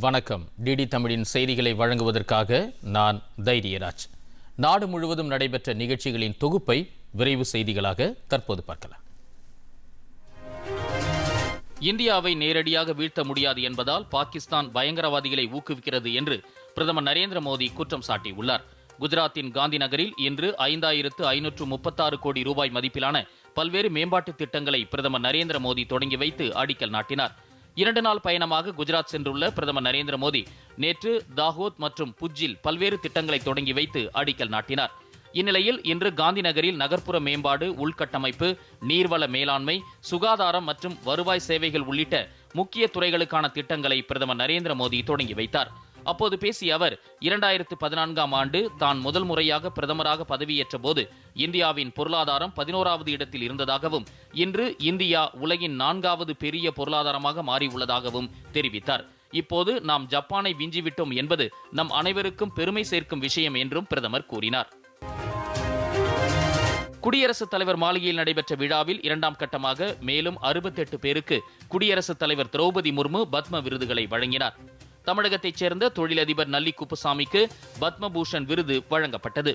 வணக்கம். டிடி தமிழின் செய்திகளை வழங்குவதற்காக நான் தைரியராஜ். நாடு முழுவதும் நடைபெற்ற நிகழ்ச்சிகளின் தொகுப்பை விரைவு செய்திகளாக தற்போது பார்க்கலாம். இந்தியாவை நேரடியாக வீழ்த்த முடியாது என்பதால் பாகிஸ்தான் பயங்கரவாதிகளை ஊக்குவிக்கிறது என்று பிரதமர் நரேந்திர மோடி குற்றம் சாட்டியுள்ளார். குஜராத்தின் காந்தி நகரில் இன்று ஐந்தாயிரத்து ஐநூற்று முப்பத்தாறு கோடி ரூபாய் மதிப்பிலான பல்வேறு மேம்பாட்டு திட்டங்களை பிரதமர் நரேந்திர மோடி தொடங்கி வைத்து அடிக்கல் நாட்டினார். இரண்டு நாள் பயணமாக குஜராத் சென்றுள்ள பிரதமர் நரேந்திர மோடி நேற்று தாகோத் மற்றும் புஜ்ஜில் பல்வேறு திட்டங்களை தொடங்கி வைத்து அடிக்கல் நாட்டினார். இந்நிலையில் இன்று காந்தி நகரில் நகர்ப்புற மேம்பாடு உள்கட்டமைப்பு நீர்வள மேலாண்மை சுகாதாரம் மற்றும் வருவாய் சேவைகள் உள்ளிட்ட முக்கிய துறைகளுக்கான திட்டங்களை பிரதமர் நரேந்திர மோடி தொடங்கி வைத்தார். அப்போது பேசிய அவர் இரண்டாயிரத்து பதினான்காம் ஆண்டு தான் முதல் முறையாக பிரதமராக பதவியேற்ற போது இந்தியாவின் பொருளாதாரம் பதினோராவது இடத்தில் இருந்ததாகவும் இன்று இந்தியா உலகின் நான்காவது பெரிய பொருளாதாரமாக மாறியுள்ளதாகவும் தெரிவித்தார். இப்போது நாம் ஜப்பானை விஞ்சிவிட்டோம் என்பது நம் அனைவருக்கும் பெருமை சேர்க்கும் விஷயம் என்றும் பிரதமர் கூறினார். குடியரசுத் தலைவர் மாளிகையில் நடைபெற்ற விழாவில் இரண்டாம் கட்டமாக மேலும் அறுபத்தெட்டு பேருக்கு குடியரசுத் தலைவர் திரௌபதி முர்மு பத்ம விருதுகளை வழங்கினார். தமிழகத்தைச் சேர்ந்த தொழிலதிபர் நல்லி குப்புசாமிக்கு பத்மபூஷன் விருது வழங்கப்பட்டது.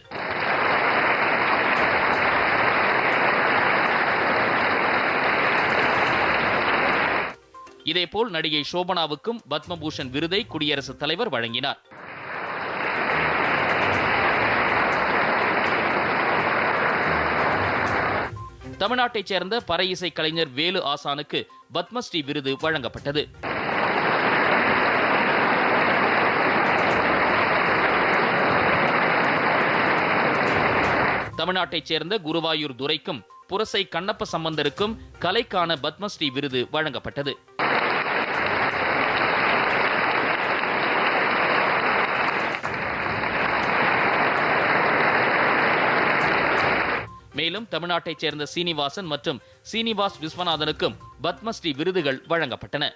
இதேபோல் நடிகை சோபனாவுக்கும் பத்மபூஷன் விருதை குடியரசுத் தலைவர் வழங்கினார். தமிழ்நாட்டைச் சேர்ந்த பறையிசை இசை கலைஞர் வேலு ஆசானுக்கு பத்மஸ்ரீ விருது வழங்கப்பட்டது. தமிழ்நாட்டைச் சேர்ந்த குருவாயூர் துரைக்கும் புரசை கண்ணப்ப சம்பந்தருக்கும் கலைக்கான பத்மஸ்ரீ விருது வழங்கப்பட்டது. மேலும் தமிழ்நாட்டைச் சேர்ந்த சீனிவாசன் மற்றும் சீனிவாஸ் விஸ்வநாதனுக்கும் பத்மஸ்ரீ விருதுகள் வழங்கப்பட்டன.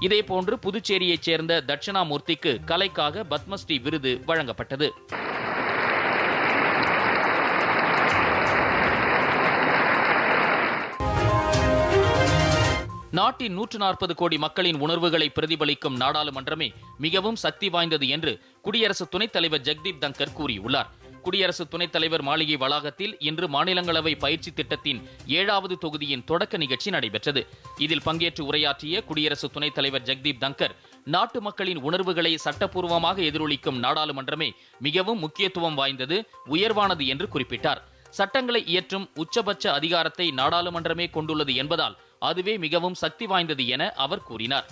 இதேபோன்று புதுச்சேரியைச் சேர்ந்த தட்சிணாமூர்த்திக்கு கலைக்காக பத்மஸ்ரீ விருது வழங்கப்பட்டது. நாட்டின் நூற்று நாற்பது கோடி மக்களின் உணர்வுகளை பிரதிபலிக்கும் நாடாளுமன்றமே மிகவும் சக்தி வாய்ந்தது என்று குடியரசு துணைத் தலைவர் ஜெக்தீப் தங்கர் கூறியுள்ளார். குடியரசு துணைத் தலைவர் மாளிகை வளாகத்தில் இன்று மாநிலங்களவை பயிற்சி திட்டத்தின் ஏழாவது தொகுதியின் தொடக்க நிகழ்ச்சி நடைபெற்றது. இதில் பங்கேற்று உரையாற்றிய குடியரசு துணைத் தலைவர் ஜெக்தீப் தங்கர் நாட்டு மக்களின் உணர்வுகளை சட்டப்பூர்வமாக எதிரொலிக்கும் நாடாளுமன்றமே மிகவும் முக்கியத்துவம் வாய்ந்தது உயர்வானது என்று குறிப்பிட்டார். சட்டங்களை இயற்றும் உச்சபட்ச அதிகாரத்தை நாடாளுமன்றமே கொண்டுள்ளது என்பதால் அதுவே மிகவும் சக்தி வாய்ந்தது என அவர் கூறினார்.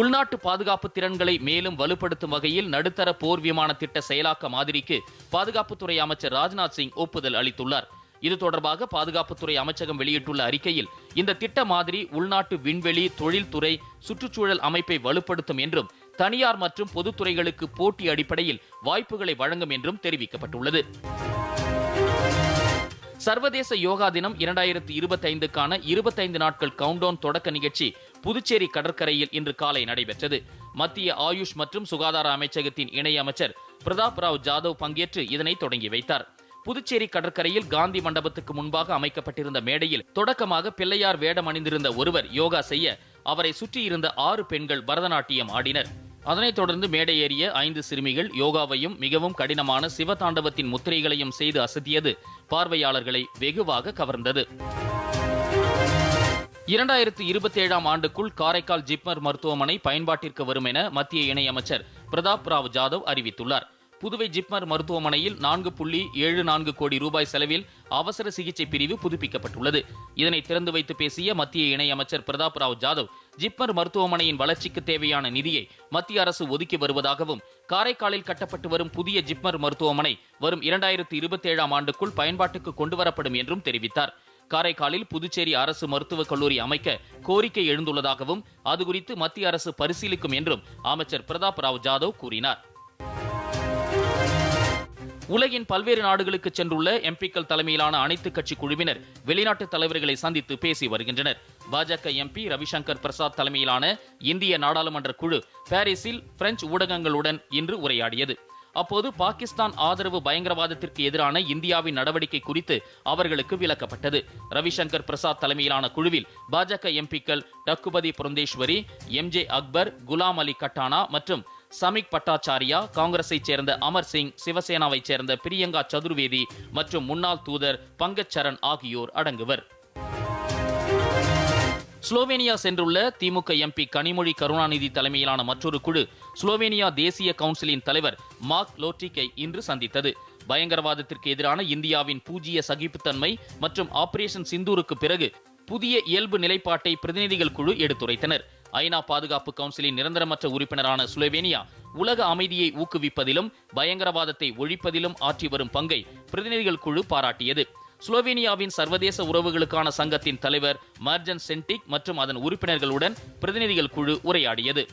உள்நாட்டு பாதுகாப்பு திறன்களை மேலும் வலுப்படுத்தும் வகையில் நடுத்தர போர் விமான திட்ட செயலாக்க மாதிரிக்கு பாதுகாப்புத்துறை அமைச்சர் ராஜ்நாத் சிங் ஒப்புதல் அளித்துள்ளார். இது தொடர்பாக பாதுகாப்புத்துறை அமைச்சகம் வெளியிட்டுள்ள அறிக்கையில் இந்த திட்ட மாதிரி உள்நாட்டு விண்வெளி தொழில்துறை சுற்றுச்சூழல் அமைப்பை வலுப்படுத்தும் என்றும் தனியார் மற்றும் பொதுத்துறைகளுக்கு போட்டி அடிப்படையில் வாய்ப்புகளை வழங்கும் என்றும் தெரிவிக்கப்பட்டுள்ளது. சர்வதேச யோகா தினம் இரண்டாயிரத்தி இருபத்தி ஐந்துக்கான இருபத்தைந்து நாட்கள் கவுண்டவுன் தொடக்க நிகழ்ச்சி புதுச்சேரி கடற்கரையில் இன்று காலை நடைபெற்றது. மத்திய ஆயுஷ் மற்றும் சுகாதார அமைச்சகத்தின் இணையமைச்சர் பிரதாப் ராவ் ஜாதவ் பங்கேற்று இதனை தொடங்கி வைத்தார். புதுச்சேரி கடற்கரையில் காந்தி மண்டபத்துக்கு முன்பாக அமைக்கப்பட்டிருந்த மேடையில் தொடக்கமாக பிள்ளையார் வேடம் அணிந்திருந்த ஒருவர் யோகா செய்ய அவரை சுற்றியிருந்த ஆறு பெண்கள் பரதநாட்டியம் ஆடினர். அதனைத் தொடர்ந்து மேடை ஏறிய ஐந்து சிறுமிகள் யோகாவையும் மிகவும் கடினமான சிவதாண்டவத்தின் முத்திரைகளையும் செய்து அசத்தியது. பார்வையாளர்களை வெகுவாக கவர்ந்தது. இரண்டாயிரத்து இருபத்தி ஏழாம் ஆண்டுக்குள் காரைக்கால் ஜிப்மர் மருத்துவமனை பயன்பாட்டிற்கு வரும் என மத்திய இணையமைச்சர் பிரதாப் ராவ் ஜாதவ் அறிவித்துள்ளார். புதுவை ஜிப்மர் மருத்துவமனையில் நான்கு புள்ளி ஏழு நான்கு கோடி ரூபாய் செலவில் அவசர சிகிச்சை பிரிவு புதுப்பிக்கப்பட்டுள்ளது. இதனை திறந்து வைத்து பேசிய மத்திய இணையமைச்சர் பிரதாப் ராவ் ஜாதவ் ஜிப்மர் மருத்துவமனையின் வளர்ச்சிக்கு தேவையான நிதியை மத்திய அரசு ஒதுக்கி வருவதாகவும் காரைக்காலில் கட்டப்பட்டு வரும் புதிய ஜிப்மர் மருத்துவமனை வரும் இரண்டாயிரத்தி இருபத்தி ஏழாம் ஆண்டுக்குள் பயன்பாட்டுக்கு கொண்டுவரப்படும் என்றும் தெரிவித்தார். காரைக்காலில் புதுச்சேரி அரசு மருத்துவக் கல்லூரி அமைக்க கோரிக்கை எழுந்துள்ளதாகவும் அது குறித்து மத்திய அரசு பரிசீலிக்கும் என்றும் அமைச்சர் பிரதாப் ராவ் ஜாதவ் கூறினார். உலகின் பல்வேறு நாடுகளுக்கு சென்றுள்ள எம்பிக்கள் தலைமையிலான அனைத்து கட்சி குழுவினர் வெளிநாட்டு தலைவர்களை சந்தித்து பேசி வருகின்றனர். பாஜக எம்பி ரவிசங்கர் பிரசாத் தலைமையிலான இந்திய நாடாளுமன்ற குழு பாரிஸில் பிரெஞ்சு ஊடகங்களுடன் இன்று உரையாடியது. அப்போது பாகிஸ்தான் ஆதரவு பயங்கரவாதத்திற்கு எதிரான இந்தியாவின் நடவடிக்கை குறித்து அவர்களுக்கு விளக்கப்பட்டது. ரவிசங்கர் பிரசாத் தலைமையிலான குழுவில் பாஜக எம்பிக்கள் டக்குபதி புரந்தேஸ்வரி எம் ஜே அக்பர் குலாம் அலி கட்டானா மற்றும் சமிக் பட்டாச்சாரியா காங்கிரஸைச் சேர்ந்த அமர் சிங் சிவசேனாவைச் சேர்ந்த பிரியங்கா சதுர்வேதி மற்றும் முன்னாள் தூதர் பங்கஜ் சரண் ஆகியோர் அடங்குவர். ஸ்லோவேனியா சென்றுள்ள திமுக எம்பி கனிமொழி கருணாநிதி தலைமையிலான மற்றொரு குழு ஸ்லோவேனியா தேசிய கவுன்சிலின் தலைவர் மார்க் லோட்ரிக்கை இன்று சந்தித்தது. பயங்கரவாதத்திற்கு எதிரான இந்தியாவின் பூஜ்ய சகிப்புத்தன்மை மற்றும் ஆபரேஷன் சிந்தூருக்கு பிறகு புதிய இயல்பு நிலைப்பாட்டை பிரதிநிதிகள் குழு எடுத்துரைத்தனர். ஐநா பாதுகாப்பு கவுன்சிலின் நிரந்தரமற்ற உறுப்பினரான சுலோவேனியா உலக அமைதியை ஊக்குவிப்பதிலும் பயங்கரவாதத்தை ஒழிப்பதிலும் ஆற்றி வரும் பங்கை பிரதிநிதிகள் குழு பாராட்டியது. ஸ்லோவேனியாவின் சர்வதேச உறவுகளுக்கான சங்கத்தின் தலைவர் மர்ஜன் சென்டிக் மற்றும் அதன் உறுப்பினர்களுடன் பிரதிநிதிகள் குழு உரையாடியது.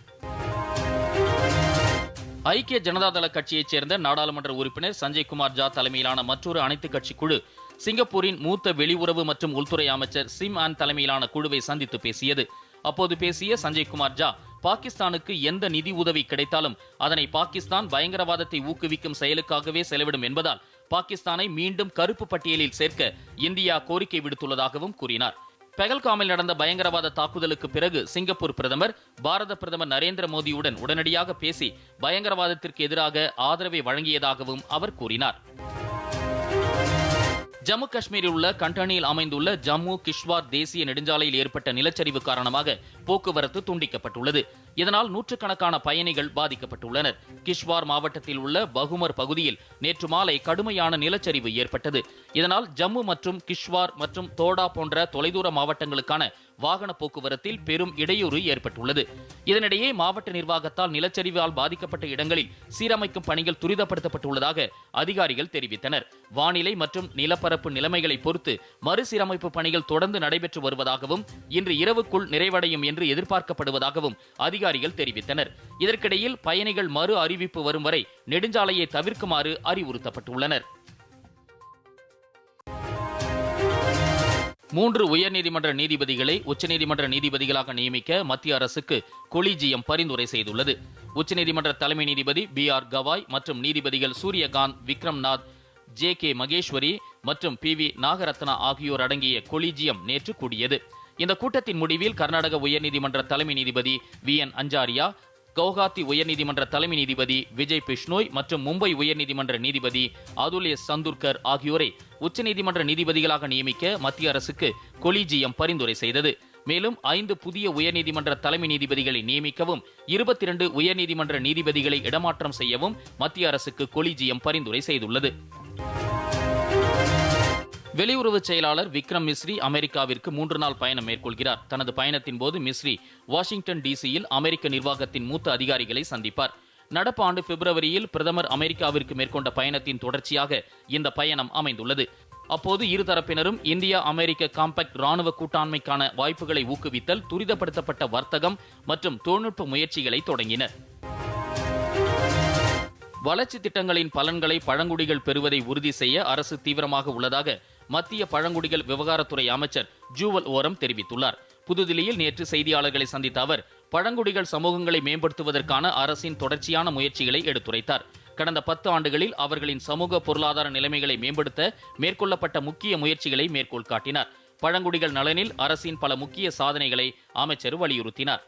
ஐக்கிய ஜனதாதள கட்சியைச் சேர்ந்த நாடாளுமன்ற உறுப்பினர் சஞ்சய் குமார் ஜா தலைமையிலான மற்றொரு அனைத்துக் கட்சி குழு சிங்கப்பூரின் மூத்த வெளியுறவு மற்றும் உள்துறை அமைச்சர் சிம் ஆன் தலைமையிலான குழுவை சந்தித்து பேசியது. அப்போது பேசிய சஞ்சய் குமார் ஜா பாகிஸ்தானுக்கு எந்த நிதி உதவி கிடைத்தாலும் அதனை பாகிஸ்தான் பயங்கரவாதத்தை ஊக்குவிக்கும் செயலுக்காகவே செலவிடும் என்பதால் பாகிஸ்தானை மீண்டும் கருப்பு பட்டியலில் சேர்க்க இந்தியா கோரிக்கை விடுத்துள்ளதாகவும் கூறினார். பெகல்காமில் நடந்த பயங்கரவாத தாக்குதலுக்கு பிறகு சிங்கப்பூர் பிரதமர் பாரத பிரதமர் நரேந்திர மோடியுடன் உடனடியாக பேசி பயங்கரவாதத்திற்கு எதிராக ஆதரவை வழங்கியதாகவும் அவர் கூறினார். ஜம்மு காஷ்மீரில் உள்ள கண்டனியில் அமைந்துள்ள ஜம்மு கிஷ்வார் தேசிய நெடுஞ்சாலையில் ஏற்பட்ட நிலச்சரிவு காரணமாக போக்குவரத்து துண்டிக்கப்பட்டுள்ளது. இதனால் நூற்றுக்கணக்கான பயணிகள் பாதிக்கப்பட்டுள்ளனர். கிஷ்வார் மாவட்டத்தில் உள்ள பகுமர் பகுதியில் நேற்று மாலை கடுமையான நிலச்சரிவு ஏற்பட்டது. இதனால் ஜம்மு மற்றும் கிஷ்வார் மற்றும் தோடா போன்ற தொலைதூர மாவட்டங்களுக்கான வாகன போக்குவரத்தில் பெரும் இடையூறு ஏற்பட்டுள்ளது. இதனிடையே மாவட்ட நிர்வாகத்தால் நிலச்சரிவால் பாதிக்கப்பட்ட இடங்களில் சீரமைக்கும் பணிகள் துரிதப்படுத்தப்பட்டுள்ளதாக அதிகாரிகள் தெரிவித்தனர். வானிலை மற்றும் நிலப்பரப்பு நிலைமைகளை பொறுத்து மறுசீரமைப்பு பணிகள் தொடர்ந்து நடைபெற்று வருவதாகவும் இன்று இரவுக்குள் நிறைவடையும் என்று எதிர்பார்க்கப்படுவதாகவும் அதிகாரிகள் தெரிவித்தனர். இதற்கிடையில் பயணிகள் மறு அறிவிப்பு வரும் வரை நெடுஞ்சாலையை தவிர்க்குமாறு அறிவுறுத்தப்பட்டுள்ளனர். மூன்று உயர்நீதிமன்ற நீதிபதிகளை உச்சநீதிமன்ற நீதிபதிகளாக நியமிக்க மத்திய அரசுக்கு கொலிஜியம் பரிந்துரை செய்துள்ளது. உச்சநீதிமன்ற தலைமை நீதிபதி பி ஆர் கவாய் மற்றும் நீதிபதிகள் சூரியகாந்த் விக்ரம்நாத் ஜே கே மகேஸ்வரி மற்றும் பி வி நாகரத்னா ஆகியோர் அடங்கிய கொலிஜியம் நேற்று கூடியது. இந்த கூட்டத்தின் முடிவில் கர்நாடக உயர்நீதிமன்ற தலைமை நீதிபதி வி என் அஞ்சாரியா கவுஹாத்தி உயர்நீதிமன்ற தலைமை நீதிபதி விஜய் பிஷ்னோய் மற்றும் மும்பை உயர்நீதிமன்ற நீதிபதி அதுல் சந்துர்கர் ஆகியோரை உச்சநீதிமன்ற நீதிபதிகளாக நியமிக்க மத்திய அரசுக்கு கொலிஜியம் பரிந்துரை செய்தது. மேலும் ஐந்து புதிய உயர்நீதிமன்ற தலைமை நீதிபதிகளை நியமிக்கவும் இருபத்தி இரண்டு உயர்நீதிமன்ற நீதிபதிகளை இடமாற்றம் செய்யவும் மத்திய அரசுக்கு கொலிஜியம் பரிந்துரை செய்துள்ளது. வெளியுறவு செயலாளர் விக்ரம் மிஸ்ரி அமெரிக்காவிற்கு மூன்று நாள் பயணம் மேற்கொள்கிறார். தனது பயணத்தின் போது மிஸ்ரி வாஷிங்டன் டிசியில் அமெரிக்க நிர்வாகத்தின் மூத்த அதிகாரிகளை சந்திப்பார். நடப்பு ஆண்டு பிப்ரவரியில் பிரதமர் அமெரிக்காவிற்கு மேற்கொண்ட பயணத்தின் தொடர்ச்சியாக இந்த பயணம் அமைந்துள்ளது. அப்போது இருதரப்பினரும் இந்தியா அமெரிக்க காம்பேக்ட் ராணுவ கூட்டாண்மைக்கான வாய்ப்புகளை ஊக்குவித்தல் துரிதப்படுத்தப்பட்ட வர்த்தகம் மற்றும் தொழில்நுட்ப முயற்சிகளை தொடங்கினர். வளர்ச்சி திட்டங்களின் பலன்களை பழங்குடிகள் பெறுவதை உறுதி செய்ய அரசு தீவிரமாக உள்ளதாக மத்திய பழங்குடிகள் விவகாரத்துறை அமைச்சர் ஜூவல் ஓரம் தெரிவித்துள்ளார். புதுதில்லியில் நேற்று செய்தியாளர்களை சந்தித்த அவர் பழங்குடிகள் சமூகங்களை மேம்படுத்துவதற்கான அரசின் தொடர்ச்சியான முயற்சிகளை எடுத்துரைத்தார். கடந்த பத்து ஆண்டுகளில் அவர்களின் சமூக பொருளாதார நிலைமைகளை மேம்படுத்த மேற்கொள்ளப்பட்ட முக்கிய முயற்சிகளை மேற்கோள் காட்டினார். பழங்குடிகள் நலனில் அரசின் பல முக்கிய சாதனைகளை அமைச்சர் வலியுறுத்தினார்.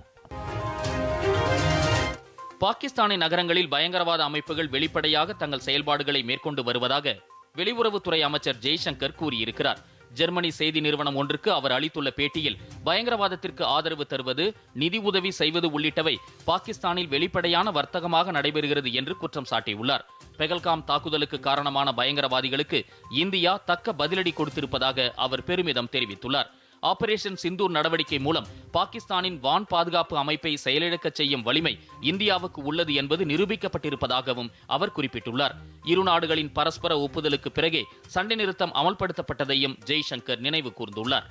பாகிஸ்தானின் நகரங்களில் பயங்கரவாத அமைப்புகள் வெளிப்படையாக தங்கள் செயல்பாடுகளை மேற்கொண்டு வருவதாக வெளியுறவுத்துறை அமைச்சர் ஜெய்சங்கர் கூறியிருக்கிறார். ஜெர்மனி செய்தி நிறுவனம் ஒன்றுக்கு அவர் அளித்துள்ள பேட்டியில் பயங்கரவாதத்திற்கு ஆதரவு தருவது நிதி உதவி செய்வது உள்ளிட்டவை பாகிஸ்தானில் வெளிப்படையான வர்த்தகமாக நடைபெறுகிறது என்று குற்றம் சாட்டியுள்ளார். பெகல்காம் தாக்குதலுக்கு காரணமான பயங்கரவாதிகளுக்கு இந்தியா தக்க பதிலடி கொடுத்திருப்பதாக அவர் பெருமிதம் தெரிவித்துள்ளார். ஆபரேஷன் சிந்தூர் நடவடிக்கை மூலம் பாகிஸ்தானின் வான் பாதுகாப்பு அமைப்பை செயலிழக்கச் செய்யும் வலிமை இந்தியாவுக்கு உள்ளது என்பது நிரூபிக்கப்பட்டிருப்பதாகவும் அவர் குறிப்பிட்டுள்ளார். இரு நாடுகளின் பரஸ்பர ஒப்புதலுக்கு பிறகே சண்டை நிறுத்தம் அமல்படுத்தப்பட்டதையும் ஜெய்சங்கர் நினைவு கூர்ந்துள்ளார்.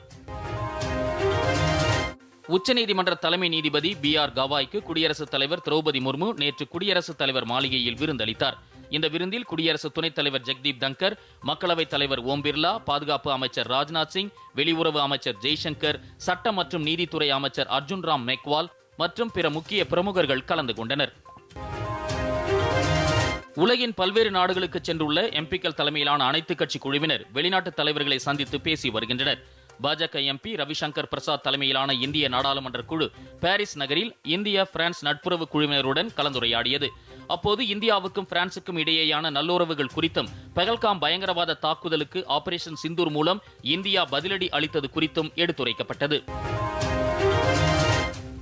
உச்சநீதிமன்ற தலைமை நீதிபதி பி ஆர் கவாய்க்கு குடியரசுத் தலைவர் திரௌபதி முர்மு நேற்று குடியரசுத் தலைவர் மாளிகையில் விருந்தளித்தார். இந்த விருந்தில் குடியரசு துணைத் தலைவர் ஜெக்தீப் தங்கர் மக்களவைத் தலைவர் ஓம் பிர்லா பாதுகாப்பு அமைச்சர் ராஜ்நாத் சிங் வெளியுறவு அமைச்சர் ஜெய்சங்கர் சட்டம் மற்றும் நீதித்துறை அமைச்சர் அர்ஜுன் ராம் மெக்வால் மற்றும் பிற முக்கிய பிரமுகர்கள் கலந்து கொண்டனர். உலகின் பல்வேறு நாடுகளுக்கு சென்றுள்ள எம்பிக்கள் தலைமையிலான அனைத்து கட்சி குழுவினர் வெளிநாட்டு தலைவர்களை சந்தித்து பேசி வருகின்றனர். பாஜக எம்பி ரவிசங்கர் பிரசாத் தலைமையிலான இந்திய நாடாளுமன்ற குழு பாரிஸ் நகரில் இந்திய பிரான்ஸ் நட்புறவு குழுவினருடன் கலந்துரையாடியது. அப்போது இந்தியாவுக்கும் பிரான்சுக்கும் இடையேயான நல்லுறவுகள் குறித்தும் பெகல்காம் பயங்கரவாத தாக்குதலுக்கு ஆபரேஷன் சிந்தூர் மூலம் இந்தியா பதிலடி அளித்தது குறித்தும் எடுத்துரைக்கப்பட்டது.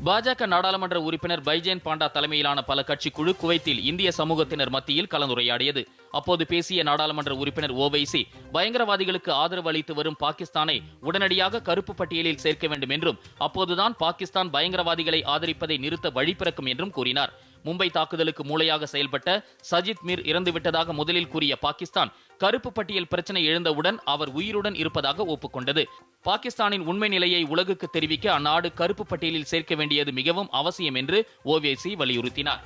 பாஜக நாடாளுமன்ற உறுப்பினர் பைஜேன் பாண்டா தலைமையிலான பல கட்சி குழு குவைத்தில் இந்திய சமூகத்தினர் மத்தியில் கலந்துரையாடியது. அப்போது பேசிய நாடாளுமன்ற உறுப்பினர் ஓவைசி பயங்கரவாதிகளுக்கு ஆதரவு அளித்து வரும் பாகிஸ்தானை உடனடியாக கருப்பு பட்டியலில் சேர்க்க வேண்டும் என்றும் அப்போதுதான் பாகிஸ்தான் பயங்கரவாதிகளை ஆதரிப்பதை நிறுத்த வழிபிறக்கும் என்றும் கூறினார். மும்பை தாக்குதலுக்கு மூளையாக செயல்பட்ட சஜித் மீர் இறந்துவிட்டதாக முதலில் கூறிய பாகிஸ்தான் கருப்பு பட்டியல் பிரச்சனை எழுந்தவுடன் அவர் உயிருடன் இருப்பதாக ஒப்புக்கொண்டது. பாகிஸ்தானின் உண்மை நிலையை உலகுக்கு தெரிவிக்க அந்நாடு கருப்பு பட்டியலில் சேர்க்க வேண்டியது மிகவும் அவசியம் என்று ஓவேசி வலியுறுத்தினார்.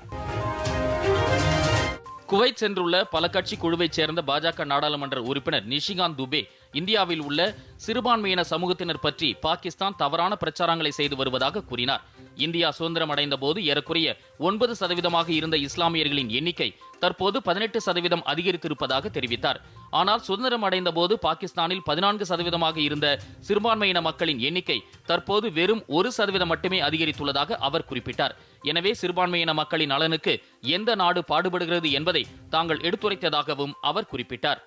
குவைத் சென்றுள்ள பல கட்சி குழுவைச் சேர்ந்த பாஜக நாடாளுமன்ற உறுப்பினர் நிஷிகாந்த் துபே இந்தியாவில் உள்ள சிறுபான்மையின சமூகத்தினர் பற்றி பாகிஸ்தான் தவறான பிரச்சாரங்களை செய்து வருவதாக கூறினார். இந்தியா சுதந்திரம் அடைந்த போது ஏறக்குறைய ஒன்பது சதவீதமாக இருந்த இஸ்லாமியர்களின் எண்ணிக்கை தற்போது பதினெட்டு சதவீதம் அதிகரித்திருப்பதாக தெரிவித்தார். ஆனால் சுதந்திரம் அடைந்த போது பாகிஸ்தானில் பதினான்கு சதவீதமாக இருந்த சிறுபான்மையின மக்களின் எண்ணிக்கை தற்போது வெறும் ஒரு சதவீதம் மட்டுமே அதிகரித்துள்ளதாக அவர் குறிப்பிட்டார். எனவே சிறுபான்மையின மக்களின் நலனுக்கு எந்த நாடு பாடுபடுகிறது என்பதை தாங்கள் எடுத்துரைத்ததாகவும் அவர் குறிப்பிட்டார்.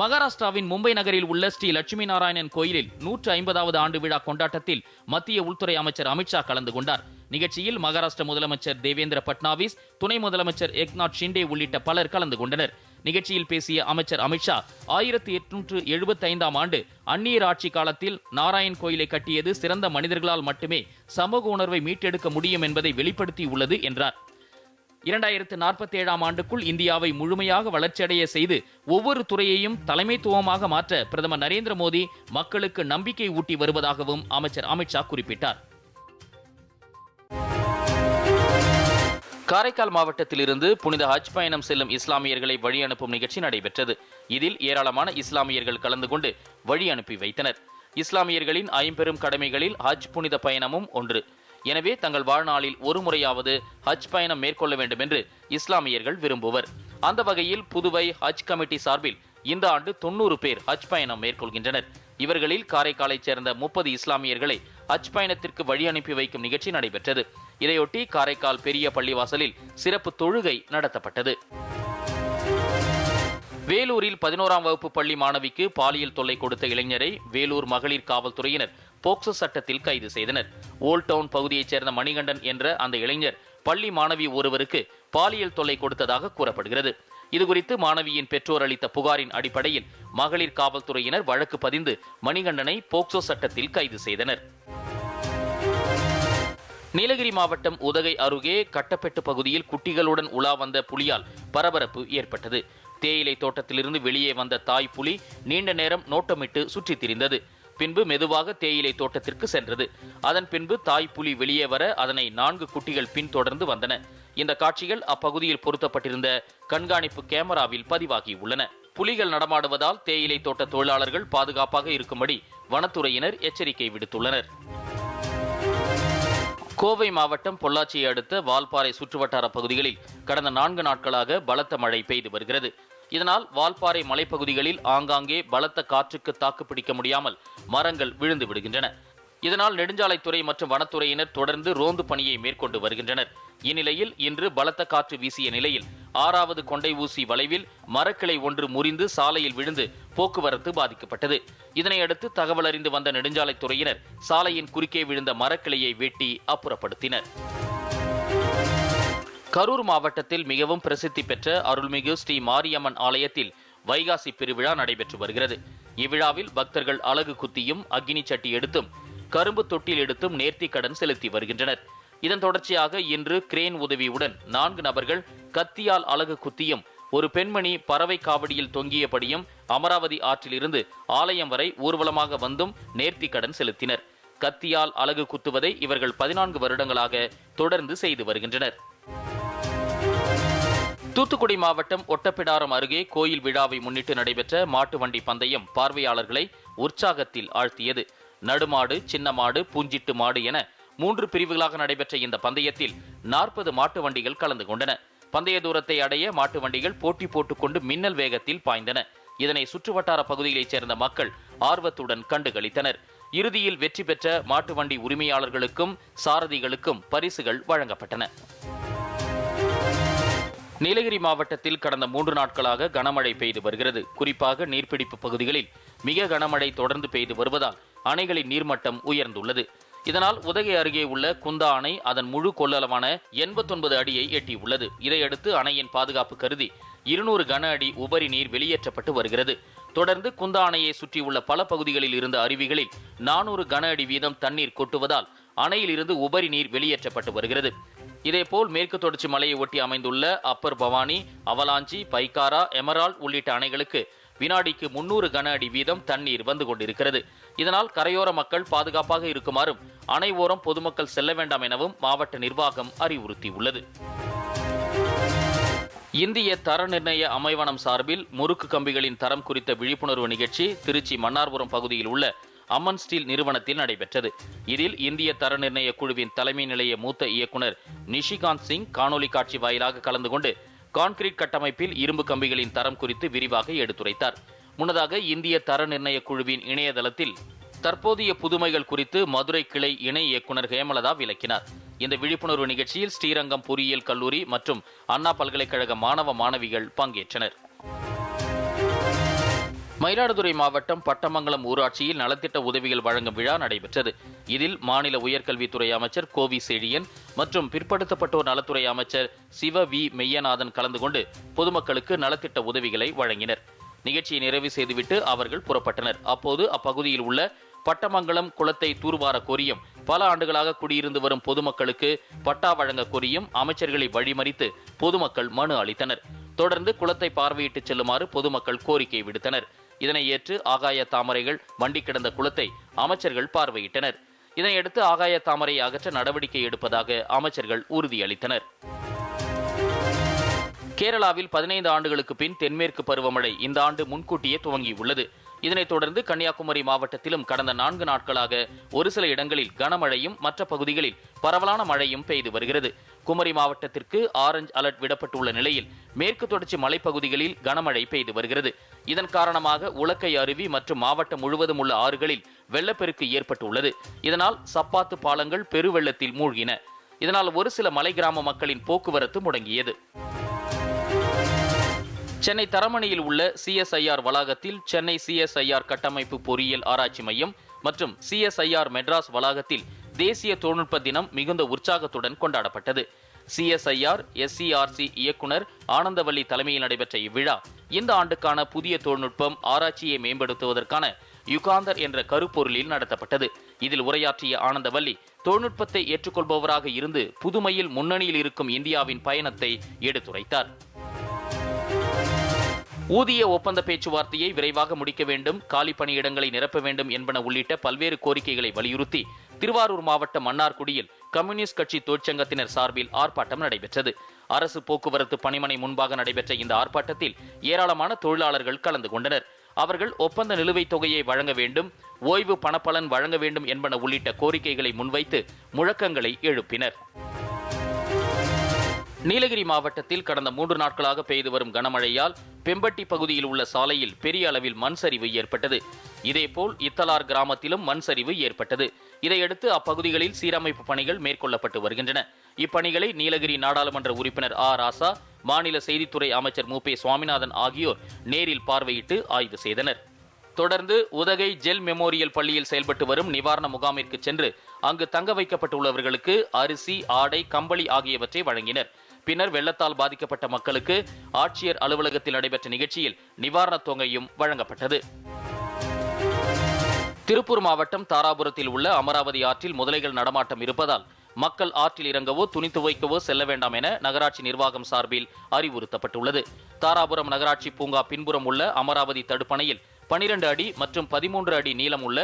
மகாராஷ்டிராவின் மும்பை நகரில் உள்ள ஸ்ரீ லட்சுமி நாராயணன் கோயிலில் நூற்று ஐம்பதாவது ஆண்டு விழா கொண்டாட்டத்தில் மத்திய உள்துறை அமைச்சர் அமித்ஷா கலந்து கொண்டார். நிகழ்ச்சியில் மகாராஷ்டிர முதலமைச்சர் தேவேந்திர பட்னாவிஸ் துணை முதலமைச்சர் ஏக்நாத் ஷிண்டே உள்ளிட்ட பலர் கலந்து கொண்டனர். நிகழ்ச்சியில் பேசிய அமைச்சர் அமித்ஷா ஆயிரத்தி எட்நூற்று எழுபத்தி ஐந்தாம் ஆண்டு அந்நியர் ஆட்சி காலத்தில் நாராயண் கோயிலை கட்டியது சிறந்த மனிதர்களால் மட்டுமே சமூக உணர்வை மீட்டெடுக்க முடியும் என்பதை வெளிப்படுத்தியுள்ளது என்றார். இரண்டாயிரத்து நாற்பத்தி ஏழாம் ஆண்டுக்குள் இந்தியாவை முழுமையாக வளர்ச்சியடைய செய்து ஒவ்வொரு துறையையும் தலைமைத்துவமாக மாற்ற பிரதமர் நரேந்திர மோடி மக்களுக்கு நம்பிக்கை ஊட்டி வருவதாகவும் அமைச்சர் அமித்ஷா குறிப்பிட்டார். காரைக்கால் மாவட்டத்திலிருந்து புனித ஹஜ் பயணம் செல்லும் இஸ்லாமியர்களை வழி அனுப்பும் நிகழ்ச்சி நடைபெற்றது. இதில் ஏராளமான இஸ்லாமியர்கள் கலந்து கொண்டு வழி அனுப்பி வைத்தனர். இஸ்லாமியர்களின் ஐம்பெரும் கடமைகளில் ஹஜ் புனித பயணமும் ஒன்று. எனவே தங்கள் வாழ்நாளில் ஒரு முறையாவது ஹஜ் பயணம் மேற்கொள்ள வேண்டும் என்று இஸ்லாமியர்கள் விரும்புவர். அந்த வகையில் புதுவை ஹஜ் கமிட்டி சார்பில் இந்த ஆண்டு தொண்ணூறு பேர் ஹஜ் பயணம் மேற்கொள்கின்றனர். இவர்களில் காரைக்காலைச் சேர்ந்த முப்பது இஸ்லாமியர்களை ஹஜ் பயணத்திற்கு வழி அனுப்பி வைக்கும் நிகழ்ச்சி நடைபெற்றது. இதையொட்டி காரைக்கால் பெரிய பள்ளிவாசலில் சிறப்பு தொழுகை நடத்தப்பட்டது. வேலூரில் பதினோராம் வகுப்பு பள்ளி மாணவிக்கு பாலியல் தொல்லை கொடுத்த இளைஞரை வேலூர் மகளிர் காவல்துறையினர் போக்சோ சட்டத்தில் கைது செய்தனர். ஓல்ட் டவுன் பகுதியைச் சேர்ந்த மணிகண்டன் என்ற அந்த இளைஞர் பள்ளி மாணவி ஒருவருக்கு பாலியல் தொல்லை கொடுத்ததாக கூறப்படுகிறது. இதுகுறித்து மாணவியின் பெற்றோர் அளித்த புகாரின் அடிப்படையில் மகளிர் காவல்துறையினர் வழக்கு பதிந்து மணிகண்டனை போக்சோ சட்டத்தில் கைது செய்தனர். நீலகிரி மாவட்டம் உதகை அருகே கட்டப்பெட்டு பகுதியில் குட்டிகளுடன் உலா வந்த புலியால் பரபரப்பு ஏற்பட்டது. தேயிலை தோட்டத்திலிருந்து வெளியே வந்த தாய் புலி நீண்ட நேரம் நோட்டமிட்டு சுற்றித் திரிந்தது. பின்பு மெதுவாக தேயிலை தோட்டத்திற்கு சென்றது. அதன் பின்பு தாய் புலி வெளியே வர அதனை நான்கு குட்டிகள் பின்தொடர்ந்து வந்தன. இந்த காட்சிகள் அப்பகுதியில் பொருத்தப்பட்டிருந்த கண்காணிப்பு கேமராவில் பதிவாகியுள்ளன. புலிகள் நடமாடுவதால் தேயிலை தோட்ட தொழிலாளர்கள் பாதுகாப்பாக இருக்கும்படி வனத்துறையினர் எச்சரிக்கை விடுத்துள்ளனர். கோவை மாவட்டம் பொள்ளாச்சியை அடுத்த வால்பாறை சுற்றுவட்டார பகுதிகளில் கடந்த நான்கு நாட்களாக பலத்த மழை பெய்து வருகிறது. இதனால் வால்பாறை மலைப்பகுதிகளில் ஆங்காங்கே பலத்த காற்றுக்கு தாக்குப்பிடிக்க முடியாமல் மரங்கள் விழுந்து விடுகின்றன. இதனால் நெடுஞ்சாலைத்துறை மற்றும் வனத்துறையினர் தொடர்ந்து ரோந்து பணியை மேற்கொண்டு வருகின்றனர். இந்நிலையில் இன்று பலத்த காற்று வீசிய நிலையில் ஆறாவது கொண்டை ஊசி வளைவில் மரக்கிளை ஒன்று முறிந்து சாலையில் விழுந்து போக்குவரத்து பாதிக்கப்பட்டது. இதனையடுத்து தகவல் அறிந்து வந்த நெடுஞ்சாலைத்துறையினர் சாலையின் குறுக்கே விழுந்த மரக்கிளையை வெட்டி அப்புறப்படுத்தினர். கரூர் மாவட்டத்தில் மிகவும் பிரசித்தி பெற்ற அருள்மிகு ஸ்ரீ மாரியம்மன் ஆலயத்தில் வைகாசி பெருவிழா நடைபெற்று வருகிறது. இவ்விழாவில் பக்தர்கள் அலகு குத்தியும் அக்னி சட்டி எடுத்தும் கரும்பு தொட்டில் எடுத்தும் நேர்த்தி கடன் செலுத்தி வருகின்றனர். இதன் தொடர்ச்சியாக இன்று கிரேன் உதவியுடன் நான்கு நபர்கள் கத்தியால் அலகு குத்தியும் ஒரு பெண்மணி பறவை காவடியில் தொங்கியபடியும் அமராவதி ஆற்றிலிருந்து ஆலயம் வரை ஊர்வலமாக வந்தும் நேர்த்தி கடன் செலுத்தினர். கத்தியால் அலகு குத்துவதை இவர்கள் பதினான்கு வருடங்களாக தொடர்ந்து செய்து வருகின்றனர். தூத்துக்குடி மாவட்டம் ஒட்டப்பிடாரம் அருகே கோயில் விழாவை முன்னிட்டு நடைபெற்ற மாட்டு வண்டி பந்தயம் பார்வையாளர்களை உற்சாகத்தில் ஆழ்த்தியது. நடுமாடு சின்ன மாடு பூஞ்சிட்டு மாடு என மூன்று பிரிவுகளாக நடைபெற்ற இந்த பந்தயத்தில் நாற்பது மாட்டு வண்டிகள் கலந்து கொண்டன. பந்தய தூரத்தை அடைய மாட்டு வண்டிகள் போட்டி போட்டுக்கொண்டு மின்னல் வேகத்தில் பாய்ந்தன. இதனை சுற்றுவட்டார பகுதிகளைச் சேர்ந்த மக்கள் ஆர்வத்துடன் கண்டுகளித்தனர். இறுதியில் வெற்றி பெற்ற மாட்டு வண்டி உரிமையாளர்களுக்கும் சாரதிகளுக்கும் பரிசுகள் வழங்கப்பட்டன. நீலகிரி மாவட்டத்தில் கடந்த மூன்று நாட்களாக கனமழை பெய்து வருகிறது. குறிப்பாக நீர்பிடிப்பு பகுதிகளில் மிக கனமழை தொடர்ந்து பெய்து வருவதால் அணைகளின் நீர்மட்டம் உயர்ந்துள்ளது. இதனால் உதகை அருகே உள்ள குந்தா அணை அதன் முழு கொள்ளளவான எண்பத்தொன்பது அடியை எட்டியுள்ளது. இதையடுத்து அணையின் பாதுகாப்பு கருதி இருநூறு கன அடி உபரி நீர் வெளியேற்றப்பட்டு வருகிறது. தொடர்ந்து குந்தா அணையை சுற்றியுள்ள பல பகுதிகளில் இருந்த அருவிகளில் நானூறு கன அடி வீதம் தண்ணீர் கொட்டுவதால் அணையிலிருந்து உபரி நீர் வெளியேற்றப்பட்டு வருகிறது. இதேபோல் மேற்கு தொடர்ச்சி மலையை ஒட்டி அமைந்துள்ள Upper Bhavani Avalanche Pykara Emerald உள்ளிட்ட அணைகளுக்கு வினாடிக்கு முன்னூறு கன அடி வீதம் தண்ணீர் வந்து கொண்டிருக்கிறது. இதனால் கரையோர மக்கள் பாதுகாப்பாக இருக்குமாறும் அணை ஓரம் பொதுமக்கள் செல்ல வேண்டாம் எனவும் மாவட்ட நிர்வாகம் அறிவுறுத்தியுள்ளது. இந்திய தர நிர்ணய அமைவனம் சார்பில் முறுக்கு கம்பிகளின் தரம் குறித்த விழிப்புணர்வு நிகழ்ச்சி திருச்சி மன்னார்புரம் பகுதியில் உள்ள அம்மன் ஸ்டீல் நிறுவனத்தில் நடைபெற்றது. இதில் இந்திய தர நிர்ணய குழுவின் தலைமை நிலைய மூத்த இயக்குனர் நிஷிகாந்த் சிங் காணொலி காட்சி வாயிலாக கலந்து கொண்டு கான்கிரீட் கட்டமைப்பில் இரும்பு கம்பிகளின் தரம் குறித்து விரிவாக எடுத்துரைத்தார். முன்னதாக இந்திய தர நிர்ணய குழுவின் இணையதளத்தில் தற்போதைய புதுமைகள் குறித்து மதுரை கிளை இணை இயக்குனர் ஹேமலதா விளக்கினார். இந்த விழிப்புணர்வு நிகழ்ச்சியில் ஸ்ரீரங்கம் பொறியியல் கல்லூரி மற்றும் அண்ணா பல்கலைக்கழக மாணவ மாணவிகள் பங்கேற்றனர். மயிலாடுதுறை மாவட்டம் பட்டமங்கலம் ஊராட்சியில் நலத்திட்ட உதவிகள் வழங்கும் விழா நடைபெற்றது. இதில் மாநில உயர்கல்வித்துறை அமைச்சர் கோவி செழியன் மற்றும் பிற்படுத்தப்பட்டோர் நலத்துறை அமைச்சர் சிவ வி மெய்யநாதன் கலந்து கொண்டு பொதுமக்களுக்கு நலத்திட்ட உதவிகளை வழங்கினர். நிகழ்ச்சியை நிறைவு செய்துவிட்டு அவர்கள் புறப்பட்டனர். அப்போது அப்பகுதியில் உள்ள பட்டமங்கலம் குளத்தை தூர்வார கோரியும் பல ஆண்டுகளாக குடியிருந்து வரும் பொதுமக்களுக்கு பட்டா வழங்க கோரியும் அமைச்சர்களை வழிமறித்து பொதுமக்கள் மனு அளித்தனர். தொடர்ந்து குளத்தை பார்வையிட்டு செல்லுமாறு பொதுமக்கள் கோரிக்கை விடுத்தனர். இதனை ஏற்று ஆகாய தாமரைகள் வண்டி கிடந்த குளத்தை அமைச்சர்கள் பார்வையிட்டனர். இதனையடுத்து ஆகாய தாமரை அகற்ற நடவடிக்கை எடுப்பதாக அமைச்சர்கள் உறுதியளித்தனர். கேரளாவில் பதினைந்து ஆண்டுகளுக்கு பின் தென்மேற்கு பருவமழை இந்த ஆண்டு முன்கூட்டியே துவங்கியுள்ளது. இதனைத் தொடர்ந்து கன்னியாகுமரி மாவட்டத்திலும் கடந்த நான்கு நாட்களாக ஒரு சில இடங்களில் கனமழையும் மற்ற பகுதிகளில் பரவலான மழையும் பெய்து வருகிறது. குமரி மாவட்டத்திற்கு ஆரஞ்ச் அலர்ட் விடப்பட்டுள்ள நிலையில் மேற்கு தொடர்ச்சி மலைப்பகுதிகளில் கனமழை பெய்து வருகிறது. இதன் காரணமாக உலக்கை அருவி மற்றும் மாவட்டம் முழுவதும் உள்ள ஆறுகளில் வெள்ளப்பெருக்கு ஏற்பட்டுள்ளது. இதனால் சப்பாத்து பாலங்கள் பெருவெள்ளத்தில் மூழ்கின. இதனால் ஒரு சில மலை கிராம மக்களின் போக்குவரத்து முடங்கியது. சென்னை தரமணியில் உள்ள சிஎஸ்ஐஆர் வளாகத்தில் சென்னை சிஎஸ்ஐஆர் கட்டமைப்பு பொறியியல் ஆராய்ச்சி மையம் மற்றும் சிஎஸ்ஐஆர் மெட்ராஸ் வளாகத்தில் தேசிய தொழில்நுட்ப தினம் மிகுந்த உற்சாகத்துடன் கொண்டாடப்பட்டது. சிஎஸ்ஐஆர் எஸ்சிஆர்சி இயக்குனர் ஆனந்தவள்ளி தலைமையில் நடைபெற்ற இவ்விழா இந்த ஆண்டுக்கான புதிய தொழில்நுட்பம் ஆராய்ச்சியை மேம்படுத்துவதற்கான யுகாந்தர் என்ற கருப்பொருளில் நடத்தப்பட்டது. இதில் உரையாற்றிய ஆனந்தவல்லி தொழில்நுட்பத்தை ஏற்றுக்கொள்பவராக இருந்து புதுமையில் முன்னணியில் இருக்கும் இந்தியாவின் பயணத்தை எடுத்துரைத்தார். ஊதிய ஒப்பந்த பேச்சுவார்த்தையை விரைவாக முடிக்க வேண்டும் காலி பணியிடங்களை நிரப்ப வேண்டும் என்பன உள்ளிட்ட பல்வேறு கோரிக்கைகளை வலியுறுத்தி திருவாரூர் மாவட்டம் மன்னார்குடியில் கம்யூனிஸ்ட் கட்சி தொழிற்சங்கத்தினர் சார்பில் ஆர்ப்பாட்டம் நடைபெற்றது. அரசு போக்குவரத்து பணிமனை முன்பாக நடைபெற்ற இந்த ஆர்ப்பாட்டத்தில் ஏராளமான தொழிலாளர்கள் கலந்து கொண்டனர். அவர்கள் ஒப்பந்த நிலுவைத் தொகையை வழங்க வேண்டும் ஓய்வு பணப்பலன் வழங்க வேண்டும் என்பன உள்ளிட்ட கோரிக்கைகளை முன்வைத்து முழக்கங்களை எழுப்பினர். நீலகிரி மாவட்டத்தில் கடந்த மூன்று நாட்களாக பெய்து வரும் கனமழையால் பெம்பட்டி பகுதியில் உள்ள சாலையில் பெரிய அளவில் மண் சரிவு ஏற்பட்டது. இதேபோல் இத்தலார் கிராமத்திலும் மண் சரிவு ஏற்பட்டது. இதையடுத்து அப்பகுதிகளில் சீரமைப்பு பணிகள் மேற்கொள்ளப்பட்டு வருகின்றன. இப்பணிகளை நீலகிரி நாடாளுமன்ற உறுப்பினர் ஆ. ராசா மாநில செய்தித்துறை அமைச்சர் மு. சுவாமிநாதன் ஆகியோர் நேரில் பார்வையிட்டு ஆய்வு செய்தனர். தொடர்ந்து உதகை ஜெல் மெமோரியல் பள்ளியில் செயல்பட்டு வரும் நிவாரண முகாமிற்கு சென்று அங்கு தங்க வைக்கப்பட்டுள்ளவர்களுக்கு அரிசி ஆடை கம்பளி ஆகியவற்றை வழங்கினர். பின்னர் வெள்ளத்தால் பாதிக்கப்பட்ட மக்களுக்கு ஆட்சியர் அலுவலகத்தில் நடைபெற்ற நிகழ்ச்சியில் நிவாரணத் தொகையும் வழங்கப்பட்டது. திருப்பூர் மாவட்டம் தாராபுரத்தில் உள்ள அமராவதி ஆற்றில் முதலைகள் நடமாட்டம் இருப்பதால் மக்கள் ஆற்றில் இறங்கவோ துணி துவைக்கவோ செல்ல வேண்டாம் என நகராட்சி நிர்வாகம் சார்பில் அறிவுறுத்தப்பட்டுள்ளது. தாராபுரம் நகராட்சி பூங்கா பின்புறம் உள்ள அமராவதி தடுப்பணையில் பனிரெண்டு அடி மற்றும் பதிமூன்று அடி நீளம் உள்ள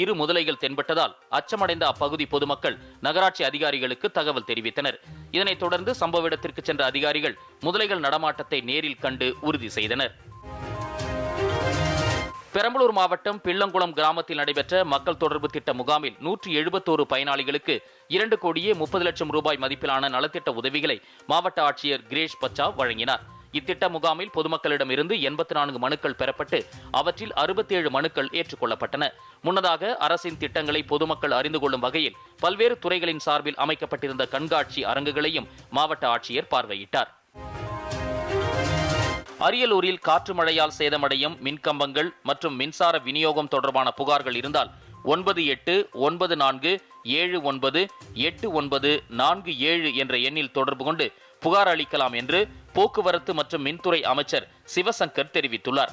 இரு முதலைகள் தென்பட்டதால் அச்சமடைந்த அப்பகுதி பொதுமக்கள் நகராட்சி அதிகாரிகளுக்கு தகவல் தெரிவித்தனர். இதனைத் தொடர்ந்து சம்பவ இடத்திற்கு சென்ற அதிகாரிகள் முதலைகள் நடமாட்டத்தை நேரில் கண்டு உறுதி செய்தனர். பெரம்பலூர் மாவட்டம் பிள்ளங்குளம் கிராமத்தில் நடைபெற்ற மக்கள் தொடர்பு திட்ட முகாமில் நூற்றி எழுபத்தோரு பயனாளிகளுக்கு இரண்டு கோடியே முப்பது லட்சம் ரூபாய் மதிப்பிலான நலத்திட்ட உதவிகளை மாவட்ட ஆட்சியர் கிரேஷ் பச்சா வழங்கினார். இத்திட்ட முகாமில் பொதுமக்களிடமிருந்து எண்பத்தி நான்கு மனுக்கள் பெறப்பட்டு அவற்றில் அறுபத்தேழு மனுக்கள் ஏற்றுக்கொள்ளப்பட்டன. முன்னதாக அரசின் திட்டங்களை பொதுமக்கள் அறிந்து கொள்ளும் வகையில் பல்வேறு துறைகளின் சார்பில் அமைக்கப்பட்டிருந்த கண்காட்சி அரங்குகளையும் மாவட்ட ஆட்சியர் பார்வையிட்டார். அரியலூரில் காற்று மழையால் சேதமடையும் மின்கம்பங்கள் மற்றும் மின்சார விநியோகம் தொடர்பான புகார்கள் இருந்தால் ஒன்பது எட்டு ஒன்பது நான்கு ஏழு ஒன்பது எட்டு ஒன்பது நான்கு ஏழு என்ற எண்ணில் தொடர்பு கொண்டு புகார் அளிக்கலாம் என்று போக்குவரத்து மற்றும் மின்துறை அமைச்சர் சிவசங்கர் தெரிவித்துள்ளார்.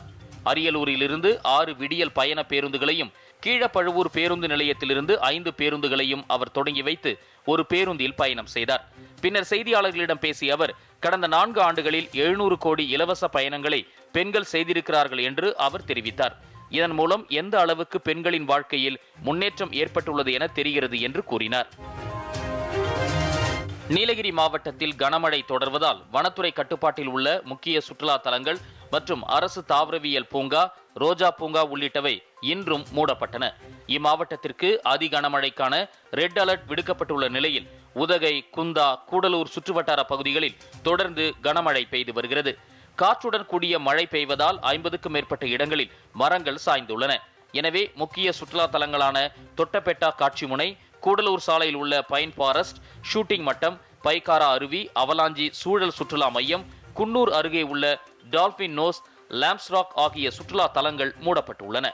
அரியலூரிலிருந்து ஆறு விடியல் பயண பேருந்துகளையும் கீழப்பழுவூர் பேருந்து நிலையத்திலிருந்து ஐந்து பேருந்துகளையும் அவர் தொடங்கி வைத்து ஒரு பேருந்தில் பயணம் செய்தார். பின்னர் செய்தியாளர்களிடம் பேசிய அவர் கடந்த நான்கு ஆண்டுகளில் எழுநூறு கோடி இலவச பயணங்களை பெண்கள் செய்திருக்கிறார்கள் என்று அவர் தெரிவித்தார். இதன் மூலம் எந்த அளவுக்கு பெண்களின் வாழ்க்கையில் முன்னேற்றம் ஏற்பட்டுள்ளது என தெரிகிறது என்று கூறினார். நீலகிரி மாவட்டத்தில் கனமழை தொடர்வதால் வனத்துறை கட்டுப்பாட்டில் உள்ள முக்கிய சுற்றுலா தலங்கள் மற்றும் அரசு தாவரவியல் பூங்கா ரோஜா பூங்கா உள்ளிட்டவை இன்றும் மூடப்பட்டன. இம்மாவட்டத்திற்கு அதி கனமழைக்கான ரெட் அலர்ட் விடுக்கப்பட்டுள்ள நிலையில் உதகை குந்தா கூடலூர் சுற்றுவட்டார பகுதிகளில் தொடர்ந்து கனமழை பெய்து வருகிறது. காற்றுடன் கூடிய மழை பெய்வதால் ஐம்பதுக்கும் மேற்பட்ட இடங்களில் மரங்கள் சாய்ந்துள்ளன. எனவே முக்கிய சுற்றுலா தலங்களான தொட்டபெட்டா காட்சிமுனை கூடலூர் சாலையில் உள்ள பைன் ஃபாரஸ்ட் ஷூட்டிங் மட்டம் பைக்காரா அருவி அவலாஞ்சி சூழல் சுற்றுலா மையம் குன்னூர் அருகே உள்ள டால்பின் நோஸ் லாம்ஸ்ராக் ஆகிய சுற்றுலா தலங்கள் மூடப்பட்டுள்ளன.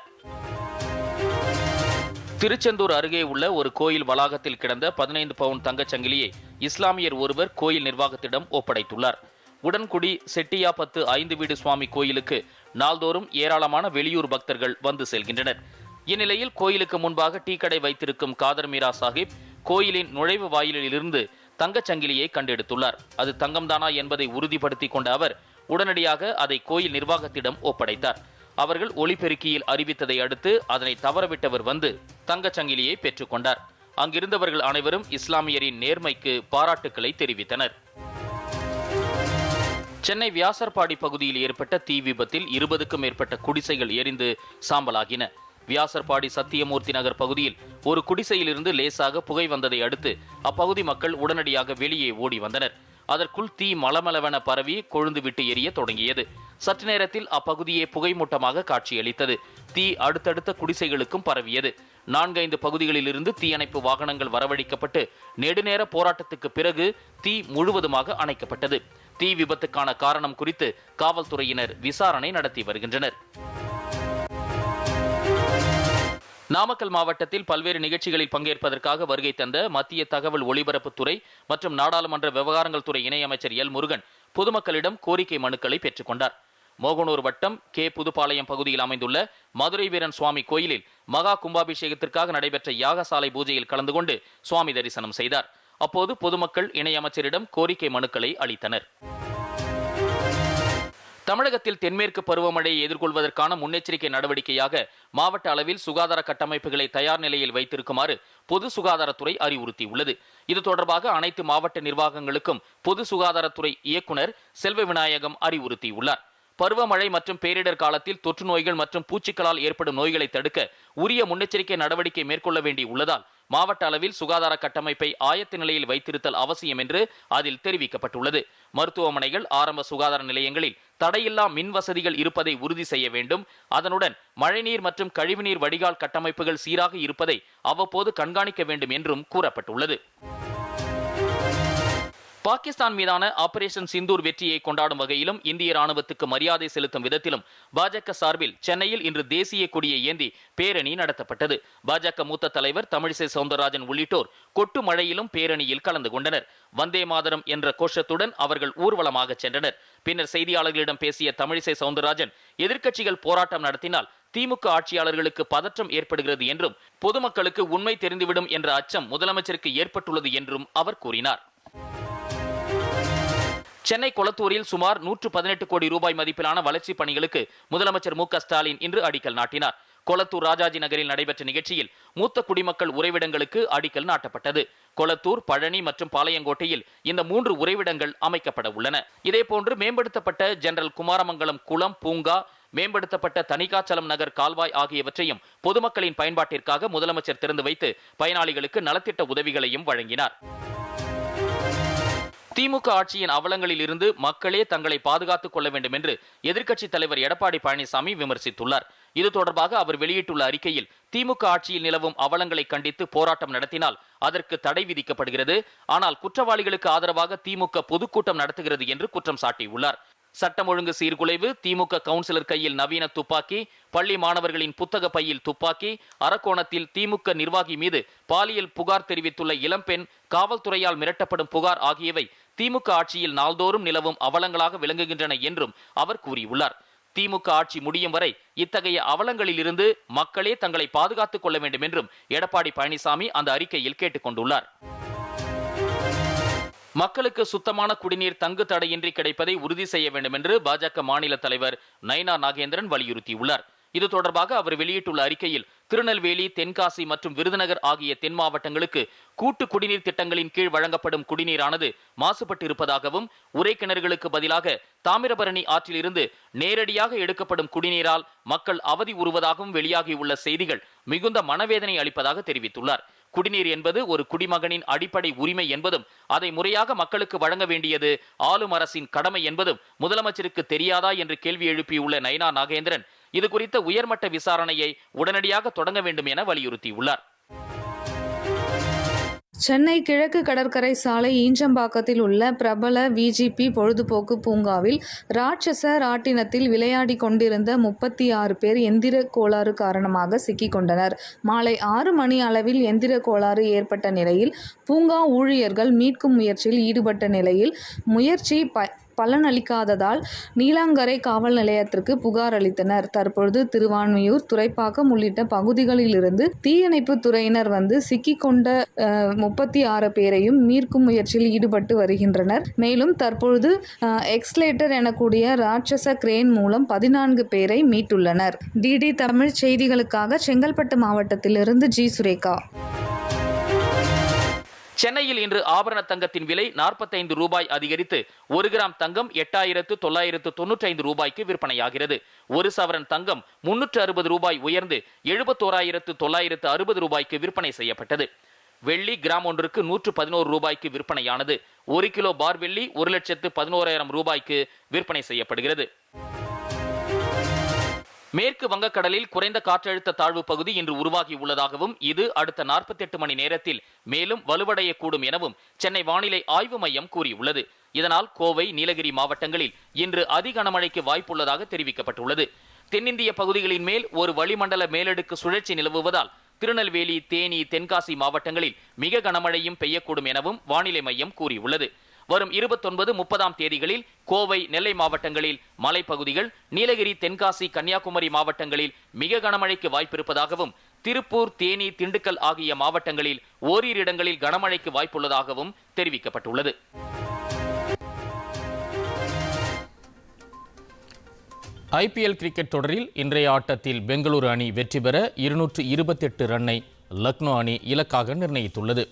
திருச்செந்தூர் அருகே உள்ள ஒரு கோயில் வளாகத்தில் கிடந்த பதினைந்து பவுன் தங்கச்சங்கிலியை இஸ்லாமியர் ஒருவர் கோயில் நிர்வாகத்திடம் ஒப்படைத்துள்ளார். உடன்குடி செட்டியாபத்து ஐந்து வீடு சுவாமி கோயிலுக்கு நாள்தோறும் ஏராளமான வெளியூர் பக்தர்கள் வந்து செல்கின்றனர். இந்நிலையில் கோயிலுக்கு முன்பாக டீ கடை வைத்திருக்கும் காதர் மீரா சாஹிப் கோயிலின் நுழைவு வாயிலிலிருந்து தங்கச் சங்கிலியை கண்டெடுத்துள்ளார். அது தங்கம்தானா என்பதை உறுதிப்படுத்திக் கொண்ட அவர் உடனடியாக அதை கோயில் நிர்வாகத்திடம் ஒப்படைத்தார். அவர்கள் ஒளிபெருக்கியில் அறிவித்ததை அடுத்து அதனை தவறவிட்டவர் வந்து தங்கச் சங்கிலியை பெற்றுக்கொண்டார் அங்கிருந்தவர்கள் அனைவரும் இஸ்லாமியரின் நேர்மைக்கு பாராட்டுக்களை தெரிவித்தனர். சென்னை வியாசர்பாடி பகுதியில் ஏற்பட்ட தீ விபத்தில் இருபதுக்கும் மேற்பட்ட குடிசைகள் எரிந்து சாம்பலாகின. வியாசர்பாடி சத்தியமூர்த்தி நகர் பகுதியில் ஒரு குடிசையிலிருந்து லேசாக புகை வந்ததை அடுத்து அப்பகுதி மக்கள் உடனடியாக வெளியே ஓடி வந்தனர். அதற்குள் தீ மலமளவென பரவி கொழுந்து விட்டு எரிய தொடங்கியது. சற்று நேரத்தில் அப்பகுதியே புகைமூட்டமாக காட்சியளித்தது. தீ அடுத்தடுத்த குடிசைகளுக்கும் பரவியது. நான்கைந்து பகுதிகளிலிருந்து தீயணைப்பு வாகனங்கள் வரவழைக்கப்பட்டு நெடுநேர போராட்டத்துக்கு பிறகு தீ முழுவதுமாக அணைக்கப்பட்டது. தீ விபத்துக்கான காரணம் குறித்து காவல்துறையினர் விசாரணை நடத்தி வருகின்றனர். நாமக்கல் மாவட்டத்தில் பல்வேறு நிகழ்ச்சிகளில் பங்கேற்பதற்காக வருகை தந்த மத்திய தகவல் ஒலிபரப்புத்துறை மற்றும் நாடாளுமன்ற விவகாரங்கள் துறை இணையமைச்சர் எல் முருகன் பொதுமக்களிடம் கோரிக்கை மனுக்களை பெற்றுக்கொண்டார் மோகனூர் வட்டம் கே புதுப்பாளையம் பகுதியில் அமைந்துள்ள மதுரை வீரன் சுவாமி கோயிலில் மகா கும்பாபிஷேகத்திற்காக நடைபெற்ற யாகசாலை பூஜையில் கலந்து கொண்டு சுவாமி தரிசனம் செய்தார். அப்போது பொதுமக்கள் இணையமைச்சரிடம் கோரிக்கை மனுக்களை அளித்தனர். தமிழகத்தில் தென்மேற்கு பருவமழையை எதிர்கொள்வதற்கான முன்னெச்சரிக்கை நடவடிக்கையாக மாவட்ட அளவில் சுகாதார கட்டமைப்புகளை தயார் நிலையில் வைத்திருக்குமாறு பொது சுகாதாரத்துறை அறிவுறுத்தியுள்ளது. இது தொடர்பாக அனைத்து மாவட்ட நிர்வாகங்களுக்கும் பொது சுகாதாரத்துறை இயக்குனர் செல்வ விநாயகம் அறிவுறுத்தியுள்ளார். பருவமழை மற்றும் பேரிடர் காலத்தில் தொற்று நோய்கள் மற்றும் பூச்சிகளால் ஏற்படும் நோய்களை தடுக்க உரிய முன்னெச்சரிக்கை நடவடிக்கை மேற்கொள்ள வேண்டி உள்ளதால் மாவட்ட அளவில் சுகாதார கட்டமைப்பை ஆயத்த நிலையில் வைத்திருத்தல் அவசியம் என்று அதில் தெரிவிக்கப்பட்டுள்ளது. மருத்துவமனைகள் ஆரம்ப சுகாதார நிலையங்களில் தடையில்லா மின் வசதிகள் இருப்பதை உறுதி செய்ய வேண்டும். அதனுடன் மழைநீர் மற்றும் கழிவுநீர் வடிகால் கட்டமைப்புகள் சீராக இருப்பதை அவ்வப்போது கண்காணிக்க வேண்டும் என்றும் கூறப்பட்டுள்ளது. பாகிஸ்தான் மீதான ஆபரேஷன் சிந்தூர் வெற்றியை கொண்டாடும் வகையிலும் இந்திய ராணுவத்துக்கு மரியாதை செலுத்தும் விதத்திலும் பாஜக சார்பில் சென்னையில் இன்று தேசிய கொடியை ஏந்தி பேரணி நடத்தப்பட்டது. பாஜக மூத்த தலைவர் தமிழிசை சவுந்தரராஜன் உள்ளிட்டோர் கொட்டு மழையிலும் பேரணியில் கலந்து கொண்டனர். வந்தே மாதரம் என்ற கோஷத்துடன் அவர்கள் ஊர்வலமாக சென்றனர். பின்னர் செய்தியாளர்களிடம் பேசிய தமிழிசை சவுந்தரராஜன் எதிர்க்கட்சிகள் போராட்டம் நடத்தினால் திமுக ஆட்சியாளர்களுக்கு பதற்றம் ஏற்படுகிறது என்றும் பொதுமக்களுக்கு உண்மை தெரிந்துவிடும் என்ற அச்சம் முதலமைச்சருக்கு ஏற்பட்டுள்ளது என்றும் அவர் கூறினார். சென்னை கொளத்தூரில் சுமார் நூற்று பதினெட்டு கோடி ரூபாய் மதிப்பிலான வளர்ச்சிப் பணிகளுக்கு முதலமைச்சர் மு க ஸ்டாலின் இன்று அடிக்கல் நாட்டினார். கொளத்தூர் ராஜாஜி நகரில் நடைபெற்ற நிகழ்ச்சியில் மூத்த குடிமக்கள் உறைவிடங்களுக்கு அடிக்கல் நாட்டப்பட்டது. கொளத்தூர் பழனி மற்றும் பாளையங்கோட்டையில் இந்த மூன்று உறைவிடங்கள் அமைக்கப்பட உள்ளன. இதேபோன்று மேம்படுத்தப்பட்ட ஜெனரல் குமாரமங்கலம் குளம் பூங்கா மேம்படுத்தப்பட்ட தனிகாச்சலம் நகர் கால்வாய் ஆகியவற்றையும் பொதுமக்களின் பயன்பாட்டிற்காக முதலமைச்சர் திறந்து வைத்து பயனாளிகளுக்கு நலத்திட்ட உதவிகளையும் வழங்கினார். திமுக ஆட்சியின் அவலங்களில் இருந்து மக்களே தங்களை பாதுகாத்துக் கொள்ள வேண்டும் என்று எதிர்க்கட்சித் தலைவர் எடப்பாடி பழனிசாமி விமர்சித்துள்ளார். இது தொடர்பாக அவர் வெளியிட்டுள்ள அறிக்கையில் திமுக ஆட்சியில் நிலவும் அவலங்களை கண்டித்து போராட்டம் நடத்தினால் அதற்கு தடை விதிக்கப்படுகிறது. ஆனால் குற்றவாளிகளுக்கு ஆதரவாக திமுக பொதுக்கூட்டம் நடத்துகிறது என்று குற்றம் சாட்டியுள்ளார். சட்டம் ஒழுங்கு சீர்குலைவு திமுக கவுன்சிலர் கையில் நவீன துப்பாக்கி பள்ளி மாணவர்களின் புத்தக பையில் துப்பாக்கி அரக்கோணத்தில் திமுக நிர்வாகி மீது பாலியல் புகார் தெரிவித்துள்ள இளம்பெண் காவல்துறையால் மிரட்டப்படும் புகார் ஆகியவை திமுக ஆட்சியில் நாள்தோறும் நிலவும் அவலங்களாக விளங்குகின்றன என்றும் அவர் கூறியுள்ளார். திமுக ஆட்சி முடியும் வரை இத்தகைய அவலங்களில் இருந்து மக்களே தங்களை பாதுகாத்துக் கொள்ள வேண்டும் என்றும் எடப்பாடி பழனிசாமி அந்த அறிக்கையில் கேட்டுக் கொண்டுள்ளார். மக்களுக்கு சுத்தமான குடிநீர் தங்கு தடையின்றி கிடைப்பதை உறுதி செய்ய வேண்டும் என்று பாஜக மாநில தலைவர் நயனா நாகேந்திரன் வலியுறுத்தியுள்ளார். இது தொடர்பாக அவர் வெளியிட்டுள்ள அறிக்கையில் திருநெல்வேலி தென்காசி மற்றும் விருதுநகர் ஆகிய தென் மாவட்டங்களுக்கு கூட்டு குடிநீர் திட்டங்களின் கீழ் வழங்கப்படும் குடிநீரானது மாசுபட்டு இருப்பதாகவும் உரை கிணறுகளுக்கு பதிலாக தாமிரபரணி ஆற்றில் இருந்து நேரடியாக எடுக்கப்படும் குடிநீரால் மக்கள் அவதி உறுவதாகவும் வெளியாகியுள்ள செய்திகள் மிகுந்த மனவேதனை அளிப்பதாக தெரிவித்துள்ளார். குடிநீர் என்பது ஒரு குடிமகனின் அடிப்படை உரிமை என்பதும் அதை முறையாக மக்களுக்கு வழங்க வேண்டியது ஆளும் அரசின் கடமை என்பதும் முதலமைச்சருக்கு தெரியாதா என்று கேள்வி எழுப்பியுள்ள நயனா நாகேந்திரன் இது குறித்த உயர்மட்ட விசாரணையை உடனடியாக தொடங்க வேண்டும் என வலியுறுத்தியுள்ளார். சென்னை கிழக்கு கடற்கரை சாலை ஈஞ்சம்பாக்கத்தில் உள்ள பிரபல விஜிபி பொழுதுபோக்கு பூங்காவில் ராட்சச ராட்டினத்தில் விளையாடி கொண்டிருந்த முப்பத்தி ஆறு பேர் எந்திர கோளாறு காரணமாக சிக்கிக்கொண்டனர் மாலை ஆறு மணி அளவில் எந்திர கோளாறு ஏற்பட்ட நிலையில் பூங்கா ஊழியர்கள் மீட்கும் முயற்சியில் ஈடுபட்ட நிலையில் முயற்சி ப பலனளிக்காததால் நீலாங்கரை காவல் நிலையத்திற்கு புகார் அளித்தனர். தற்பொழுது திருவான்மியூர் துறைப்பாக்கம் உள்ளிட்ட பகுதிகளிலிருந்து தீயணைப்பு துறையினர் வந்து சிக்கிக்கொண்ட முப்பத்தி ஆறு பேரையும் மீட்கும் முயற்சியில் ஈடுபட்டு வருகின்றனர். மேலும் தற்பொழுது எக்ஸ்லேட்டர் எனக்கூடிய ராட்சச கிரேன் மூலம் பதினான்கு பேரை மீட்டுள்ளனர். டிடி தமிழ் செய்திகளுக்காக செங்கல்பட்டு மாவட்டத்திலிருந்து ஜி. சுரேகா. சென்னையில் இன்று ஆபரண தங்கத்தின் விலை நாற்பத்தைந்து ரூபாய் அதிகரித்து ஒரு கிராம் தங்கம் எட்டாயிரத்து தொள்ளாயிரத்து தொன்னூற்றி ஐந்து ரூபாய்க்கு விற்பனையாகிறது. ஒரு சவரன் தங்கம் முன்னூற்று அறுபது ரூபாய் உயர்ந்து எழுபத்தோராயிரத்து தொள்ளாயிரத்து அறுபது ரூபாய்க்கு விற்பனை செய்யப்பட்டது. வெள்ளி கிராம் ஒன்றுக்கு நூற்று பதினோரு ரூபாய்க்கு விற்பனையானது. ஒரு கிலோ பார் வெள்ளி ஒரு லட்சத்து பதினோராயிரம் ரூபாய்க்கு விற்பனை செய்யப்படுகிறது. மேற்கு வங்கக்கடலில் குறைந்த காற்றழுத்த தாழ்வு பகுதி இன்று உருவாகி உள்ளதாகவும் இது அடுத்த நாற்பத்தி எட்டு மணி நேரத்தில் மேலும் வலுவடையக்கூடும் எனவும் சென்னை வானிலை ஆய்வு மையம் கூறியுள்ளது. இதனால் கோவை நீலகிரி மாவட்டங்களில் இன்று அதி கனமழைக்கு வாய்ப்புள்ளதாக தெரிவிக்கப்பட்டுள்ளது. தென்னிந்திய பகுதிகளின் மேல் ஒரு வளிமண்டல மேலடுக்கு சுழற்சி நிலவுவதால் திருநெல்வேலி தேனி தென்காசி மாவட்டங்களில் மிக கனமழையும் பெய்யக்கூடும் எனவும் வானிலை மையம் கூறியுள்ளது. வரும் இருபத்தொன்பது முப்பதாம் தேதிகளில் கோவை நெல்லை மாவட்டங்களில் மலைப்பகுதிகள் நீலகிரி தென்காசி கன்னியாகுமரி மாவட்டங்களில் மிக கனமழைக்கு வாய்ப்பிருப்பதாகவும் திருப்பூர் தேனி திண்டுக்கல் ஆகிய மாவட்டங்களில் ஓரிரு இடங்களில் கனமழைக்கு வாய்ப்புள்ளதாகவும் தெரிவிக்கப்பட்டுள்ளது. ஐபிஎல் கிரிக்கெட் தொடரில் இன்றைய ஆட்டத்தில் பெங்களூரு அணி வெற்றி பெற இருநூற்று இருபத்தெட்டு ரன்னை லக்னோ அணி இலக்காக நிர்ணயித்துள்ளது.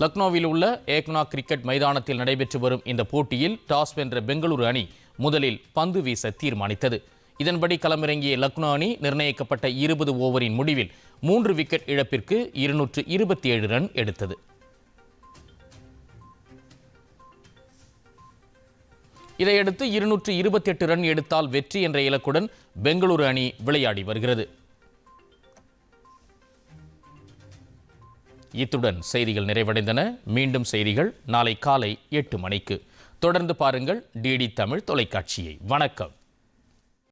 லக்னோவில் உள்ள ஏக்னா கிரிக்கெட் மைதானத்தில் நடைபெற்று வரும் இந்த போட்டியில் டாஸ் வென்ற பெங்களூரு அணி முதலில் பந்து வீச தீர்மானித்தது. இதன்படி களமிறங்கிய லக்னோ அணி நிர்ணயிக்கப்பட்ட இருபது ஓவரின் முடிவில் மூன்று விக்கெட் இழப்பிற்கு இருநூற்று இருபத்தி ஏழு ரன் எடுத்தது. இதையடுத்து இருநூற்று இருபத்தி எட்டு ரன் எடுத்தால் வெற்றி என்ற இலக்குடன் பெங்களூரு அணி விளையாடி வருகிறது. இத்துடன் செய்திகள் நிறைவடைந்தன. மீண்டும் செய்திகள் நாளை காலை எட்டு மணிக்கு. தொடர்ந்து பாருங்கள் டிடி தமிழ் தொலைக்காட்சியை. வணக்கம்.